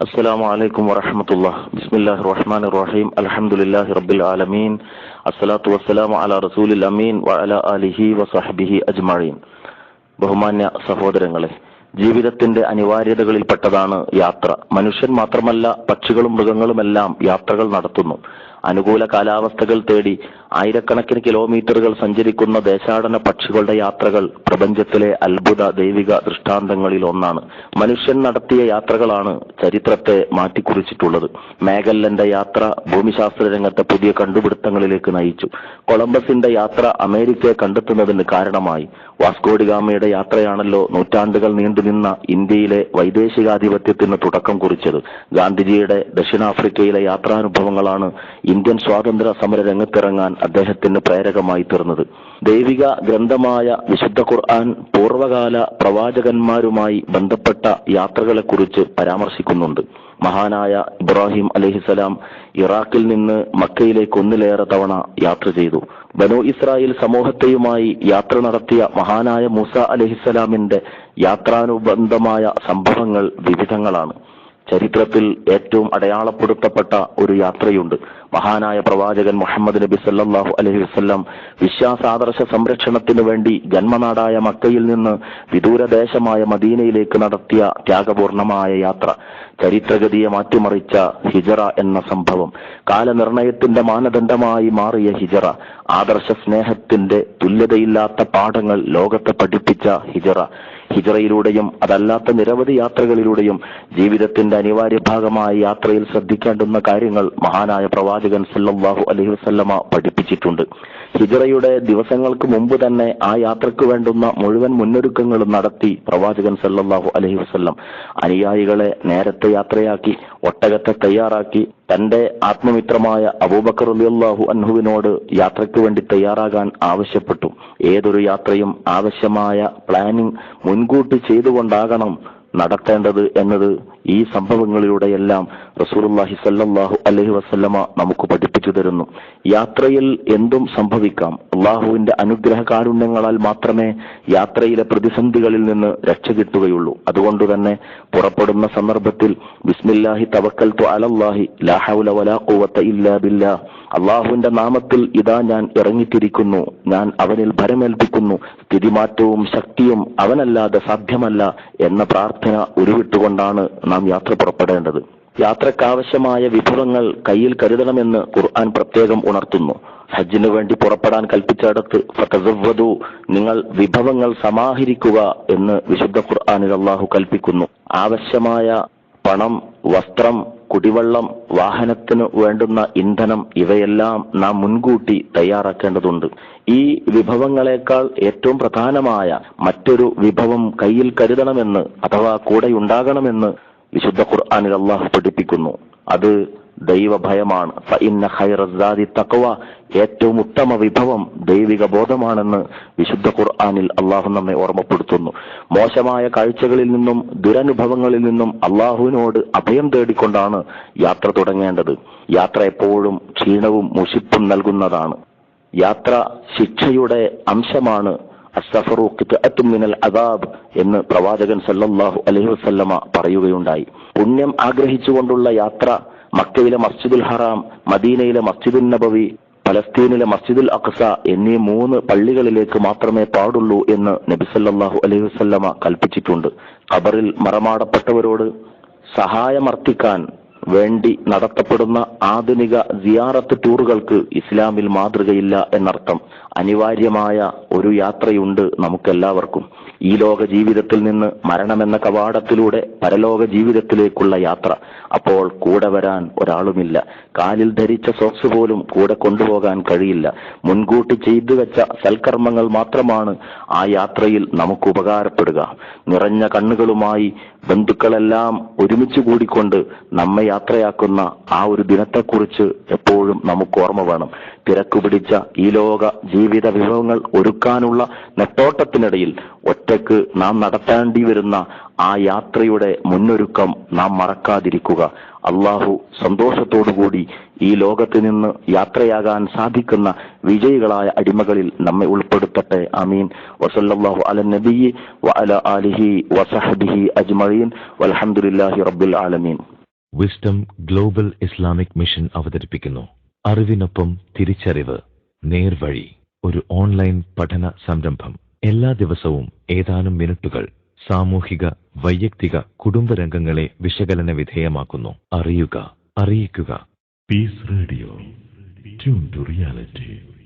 السلام عليكم ورحمة الله بسم الله الرحمن الرحيم الحمد لله رب العالمين الصلاة والسلام على رسول الأمين وعلى آله وصحبه أجمعين ബഹുമാന്യ സഹോദരങ്ങളെ ജീവിതത്തിന്റെ അനിവാര്യതകളിൽപ്പെട്ടതാണ് യാത്ര മനുഷ്യൻ മാത്രമല്ല പക്ഷികളും മൃഗങ്ങളുമെല്ലാം യാത്രകൾ നടത്തുന്നു അനുകൂല കാലാവസ്ഥകൾ തേടി ആയിരക്കണക്കിന് കിലോമീറ്ററുകൾ സഞ്ചരിക്കുന്ന ദേശാടന പക്ഷികളുടെ യാത്രകൾ പ്രപഞ്ചത്തിലെ അത്ഭുത ദൈവിക ദൃഷ്ടാന്തങ്ങളിൽ ഒന്നാണ്. മനുഷ്യൻ നടത്തിയ യാത്രകളാണ് ചരിത്രത്തെ മാറ്റിക്കുറിച്ചിട്ടുള്ളത്. മേഘല്ലന്റെ യാത്ര ഭൂമിശാസ്ത്ര രംഗത്തെ പുതിയ കണ്ടുപിടുത്തങ്ങളിലേക്ക് നയിച്ചു. കൊളംബസിന്റെ യാത്ര അമേരിക്കയെ കണ്ടെത്തുന്നതിന് കാരണമായി. വാസ്കോഡിഗാമയുടെ യാത്രയാണല്ലോ നൂറ്റാണ്ടുകൾ നീണ്ടുനിന്ന ഇന്ത്യയിലെ വൈദേശികാധിപത്യത്തിന് തുടക്കം കുറിച്ചത്. ഗാന്ധിജിയുടെ ദക്ഷിണാഫ്രിക്കയിലെ യാത്രാനുഭവങ്ങളാണ് ഇന്ത്യൻ സ്വാതന്ത്ര്യ സമര രംഗത്തിറങ്ങാൻ അദ്ദേഹത്തിന് പ്രേരകമായി തീർന്നത്. ദൈവിക ഗ്രന്ഥമായ വിശുദ്ധ ഖുർആൻ പൂർവകാല പ്രവാചകന്മാരുമായി ബന്ധപ്പെട്ട യാത്രകളെക്കുറിച്ച് പരാമർശിക്കുന്നുണ്ട്. മഹാനായ ഇബ്രാഹിം അലഹിസലാം ഇറാഖിൽ നിന്ന് മക്കയിലേക്ക് ഒന്നിലേറെ തവണ യാത്ര ചെയ്തു. ബനു ഇസ്രായേൽ സമൂഹത്തെയുമായി യാത്ര നടത്തിയ മഹാനായ മൂസ അലഹിസലാമിന്റെ യാത്രാനുബന്ധമായ സംഭവങ്ങൾ വിവിധങ്ങളാണ്. ചരിത്രത്തിൽ ഏറ്റവും അടയാളപ്പെടുത്തപ്പെട്ട ഒരു യാത്രയുണ്ട്. മഹാനായ പ്രവാചകൻ മുഹമ്മദ് നബി സല്ലാഹു അലഹി വസ്ല്ലാം വിശ്വാസാദർശ സംരക്ഷണത്തിനു വേണ്ടി ജന്മനാടായ മക്കയിൽ നിന്ന് വിദൂരദേശമായ മദീനയിലേക്ക് നടത്തിയ ത്യാഗപൂർണമായ യാത്ര ചരിത്രഗതിയെ മാറ്റിമറിച്ച ഹിജറ എന്ന സംഭവം കാലനിർണയത്തിന്റെ മാനദണ്ഡമായി മാറിയ ഹിജറ ആദർശ സ്നേഹത്തിന്റെ തുല്യതയില്ലാത്ത പാഠങ്ങൾ ലോകത്തെ പഠിപ്പിച്ച ഹിജറ ഹിജറയിലൂടെയും അതല്ലാത്ത നിരവധി യാത്രകളിലൂടെയും ജീവിതത്തിന്റെ അനിവാര്യ ഭാഗമായ യാത്രയിൽ ശ്രദ്ധിക്കേണ്ടുന്ന കാര്യങ്ങൾ മഹാനായ പ്രവാചകൻ സല്ലാഹു അലഹി വസല്ലമ പഠിപ്പിച്ചിട്ടുണ്ട്. ഹിജറയുടെ ദിവസങ്ങൾക്ക് മുമ്പ് തന്നെ ആ യാത്രയ്ക്ക് വേണ്ടുന്ന മുഴുവൻ മുന്നൊരുക്കങ്ങളും നടത്തി പ്രവാചകൻ സല്ലാഹു അലഹി വസ്ല്ലം അനുയായികളെ നേരത്തെ യാത്രയാക്കി ഒട്ടകത്തെ തയ്യാറാക്കി തന്റെ ആത്മമിത്രമായ അബൂബക്കർ അലിയല്ലാഹു അൻഹുവിനോട് യാത്രയ്ക്ക് വേണ്ടി തയ്യാറാകാൻ ആവശ്യപ്പെട്ടു. ഏതൊരു യാത്രയും ആവശ്യമായ പ്ലാനിംഗ് മുൻകൂട്ടി ചെയ്തുകൊണ്ടാകണം നടത്തേണ്ടത് എന്നത് ഈ സംഭവങ്ങളിലൂടെയെല്ലാം റസൂലുള്ളാഹി സല്ലാഹു അലൈഹി വസല്ലമ നമുക്ക് പഠിപ്പിച്ചു തരുന്നു. യാത്രയിൽ എന്തും സംഭവിക്കാം. അള്ളാഹുവിന്റെ അനുഗ്രഹ കാരുണ്യങ്ങളാൽ മാത്രമേ യാത്രയിലെ പ്രതിസന്ധികളിൽ നിന്ന് രക്ഷ കിട്ടുകയുള്ളൂ. അതുകൊണ്ട് തന്നെ പുറപ്പെടുന്ന സന്ദർഭത്തിൽ ബിസ്മില്ലാഹി തവക്കൽ അലല്ലാഹി ഹൗല വലാ ഇല്ലാ ബില്ലാ അള്ളാഹുവിന്റെ നാമത്തിൽ ഇതാ ഞാൻ ഇറങ്ങിത്തിരിക്കുന്നു. ഞാൻ അവനിൽ ഭരമേൽപ്പിക്കുന്നു. സ്ഥിതിമാറ്റവും ശക്തിയും അവനല്ലാതെ സാധ്യമല്ല എന്ന പ്രാർത്ഥന ഉരുവിട്ടുകൊണ്ടാണ് നാം യാത്ര പുറപ്പെടേണ്ടത്. യാത്രക്കാവശ്യമായ വിഭവങ്ങൾ കയ്യിൽ കരുതണമെന്ന് ഖുർആൻ പ്രത്യേകം ഉണർത്തുന്നു. ഹജ്ജിനു വേണ്ടി പുറപ്പെടാൻ കൽപ്പിച്ചടത്ത് ഫതസവ്വദു നിങ്ങൾ വിഭവങ്ങൾ സമാഹരിക്കുക എന്ന് വിശുദ്ധ ഖുർആാനിൽ അള്ളാഹു കൽപ്പിക്കുന്നു. ആവശ്യമായ പണം വസ്ത്രം കുടിവെള്ളം വാഹനത്തിന് വേണ്ടുന്ന ഇന്ധനം ഇവയെല്ലാം നാം മുൻകൂട്ടി തയ്യാറാക്കേണ്ടതുണ്ട്. ഈ വിഭവങ്ങളെക്കാൾ ഏറ്റവും പ്രധാനമായ മറ്റൊരു വിഭവം കയ്യിൽ കരുതണമെന്ന് അഥവാ കൂടെയുണ്ടാകണമെന്ന് വിശുദ്ധ ഖുർആാനിൽ അള്ളാഹു പഠിപ്പിക്കുന്നു. അത് ദൈവഭയമാണ്. ഫഇന്ന തഖ്വ ഏറ്റവും ഉത്തമ വിഭവം ദൈവിക ബോധമാണെന്ന് വിശുദ്ധ ഖുർആാനിൽ അള്ളാഹു നമ്മെ ഓർമ്മപ്പെടുത്തുന്നു. മോശമായ കാഴ്ചകളിൽ നിന്നും ദുരനുഭവങ്ങളിൽ നിന്നും അള്ളാഹുവിനോട് അഭയം തേടിക്കൊണ്ടാണ് യാത്ര തുടങ്ങേണ്ടത്. യാത്ര എപ്പോഴും ക്ഷീണവും മുഷിപ്പും നൽകുന്നതാണ്. യാത്ര ശിക്ഷയുടെ അംശമാണ്. അസഫറു മിനൽ എന്ന് പ്രവാചകൻ സല്ലല്ലാഹു അലൈഹി വസല്ലമ പറയുകയുണ്ടായി. പുണ്യം ആഗ്രഹിച്ചുകൊണ്ടുള്ള യാത്ര മക്കയിലെ മസ്ജിദുൽ ഹറാം മദീനയിലെ മസ്ജിദുൽ നബവി പലസ്തീനിലെ മസ്ജിദുൽ അഖ്സ എന്നീ മൂന്ന് പള്ളികളിലേക്ക് മാത്രമേ പാടുള്ളൂ എന്ന് നബി സല്ലല്ലാഹു അലൈഹി വസല്ലമ കൽപ്പിച്ചിട്ടുണ്ട്. ഖബറിൽ മറമാടപ്പെട്ടവരോട് സഹായമർത്ഥിക്കാൻ വേണ്ടി നടത്തപ്പെടുന്ന ആധുനിക സിയാറത്ത് ടൂറുകൾക്ക് ഇസ്ലാമിൽ മാതൃകയില്ല എന്നർത്ഥം അനിവാര്യമായ ഒരു യാത്രയുണ്ട് നമുക്കെല്ലാവർക്കും. ഈ ലോക ജീവിതത്തിൽ നിന്ന് മരണമെന്ന കവാടത്തിലൂടെ പരലോക ജീവിതത്തിലേക്കുള്ള യാത്ര. അപ്പോൾ കൂടെ വരാൻ ഒരാളുമില്ല. കാലിൽ ധരിച്ച സോക്സ് പോലും കൂടെ കൊണ്ടുപോകാൻ കഴിയില്ല. മുൻകൂട്ടി ചെയ്തു വെച്ച സൽക്കർമ്മങ്ങൾ മാത്രമാണ് ആ യാത്രയിൽ നമുക്ക് ഉപകാരപ്പെടുക. നിറഞ്ഞ കണ്ണുകളുമായി ബന്ധുക്കളെല്ലാം ഒരുമിച്ച് കൂടിക്കൊണ്ട് നമ്മെ യാത്രയാക്കുന്ന ആ ഒരു ദിനത്തെക്കുറിച്ച് എപ്പോഴും നമുക്ക് ഓർമ്മ വേണം. തിരക്ക് പിടിച്ച ഈ ലോക ജീവിത വിഭവങ്ങൾ ഒരുക്കാനുള്ള നെട്ടോട്ടത്തിനിടയിൽ ഒറ്റയ്ക്ക് നാം നടത്തേണ്ടി വരുന്ന ആ യാത്രയുടെ മുന്നൊരുക്കം നാം മറക്കാതിരിക്കുക. അള്ളാഹു സന്തോഷത്തോടുകൂടി ഈ ലോകത്ത് നിന്ന് യാത്രയാകാൻ സാധിക്കുന്ന വിജയികളായ അടിമകളിൽ നമ്മെ ഉൾപ്പെടുത്തട്ടെ. അമീൻ വസല്ലാഹു അല നബി വഅല അല ആലിഹി വസഹബിഹി അജ്മീൻ വലഹമുല്ലാഹി റബ്ബുൽ ആലമീൻ. വിസ്ഡം ഗ്ലോബൽ ഇസ്ലാമിക് മിഷൻ അവതരിപ്പിക്കുന്നു. അറിവിനൊപ്പം തിരിച്ചറിവ് നേർവഴി ഒരു ഓൺലൈൻ പഠന സംരംഭം. എല്ലാ ദിവസവും ഏതാനും മിനിറ്റുകൾ സാമൂഹിക വൈയക്തിക കുടുംബരംഗങ്ങളെ വിശകലന വിധേയമാക്കുന്നു. അറിയുക അറിയിക്കുക. Peace radio tune to reality.